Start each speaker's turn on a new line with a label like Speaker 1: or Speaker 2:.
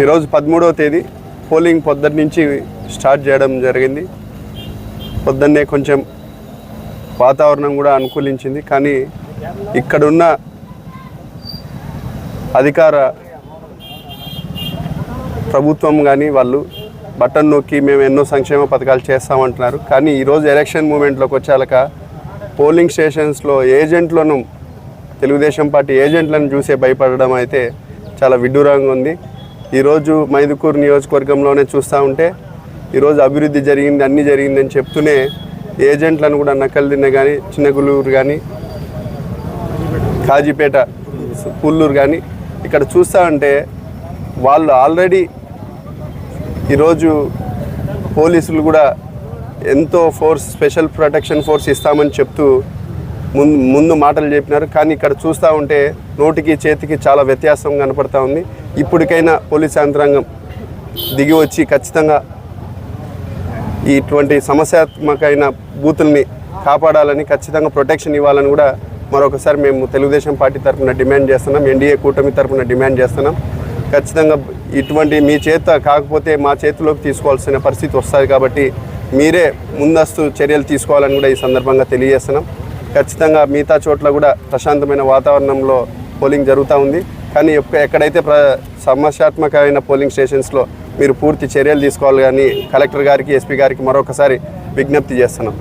Speaker 1: ఈరోజు పదమూడవ తేదీ. పోలింగ్ పొద్దున్న నుంచి స్టార్ట్ చేయడం జరిగింది. పొద్దున్నే కొంచెం వాతావరణం కూడా అనుకూలించింది. కానీ ఇక్కడున్న అధికార ప్రభుత్వం కానీ వాళ్ళు బటన్ నొక్కి మేము ఎన్నో సంక్షేమ పథకాలు చేస్తామంటున్నారు. కానీ ఈరోజు ఎలక్షన్ మూమెంట్లోకి వచ్చాక పోలింగ్ స్టేషన్స్లో ఏజెంట్లను తెలుగుదేశం పార్టీ ఏజెంట్లను చూసే భయపడడం అయితే చాలా విడ్డూరంగా ఉంది. ఈరోజు మైదుకూరు నియోజకవర్గంలోనే చూస్తూ ఉంటే ఈరోజు అభివృద్ధి జరిగింది అన్నీ జరిగిందని చెప్తూనే ఏజెంట్లను కూడా నకలు తిన్న కానీ చిన్నగులూరు కానీ కాజీపేట పుల్లూరు కానీ ఇక్కడ చూస్తూ ఉంటే వాళ్ళు ఆల్రెడీ ఈరోజు పోలీసులు కూడా ఎంతో ఫోర్స్ స్పెషల్ ప్రొటెక్షన్ ఫోర్స్ ఇస్తామని చెప్తూ ముందు ముందు మాటలు చెప్పినారు. కానీ ఇక్కడ చూస్తూ ఉంటే నోటికి చేతికి చాలా వ్యత్యాసం కనపడతా ఉంది. ఇప్పటికైనా పోలీస్ యంత్రాంగం దిగి వచ్చి ఖచ్చితంగా ఇటువంటి సమస్యాత్మకమైన బూతుల్ని కాపాడాలని ఖచ్చితంగా ప్రొటెక్షన్ ఇవ్వాలని కూడా మరొకసారి మేము తెలుగుదేశం పార్టీ తరఫున డిమాండ్ చేస్తున్నాం. ఎన్డీఏ కూటమి తరఫున డిమాండ్ చేస్తున్నాం. ఖచ్చితంగా ఇటువంటి మీ చేత కాకపోతే మా చేతిలోకి తీసుకోవాల్సిన పరిస్థితి వస్తుంది కాబట్టి మీరే ముందస్తు చర్యలు తీసుకోవాలని కూడా ఈ సందర్భంగా తెలియజేస్తున్నాం. ఖచ్చితంగా మిగతా చోట్ల కూడా ప్రశాంతమైన వాతావరణంలో పోలింగ్ జరుగుతూ ఉంది. కానీ ఎక్కడైతే ప్ర సమస్యాత్మకమైన పోలింగ్ స్టేషన్స్లో మీరు పూర్తి చర్యలు తీసుకోవాలి కానీ కలెక్టర్ గారికి ఎస్పీ గారికి మరొకసారి విజ్ఞప్తి చేస్తున్నాం.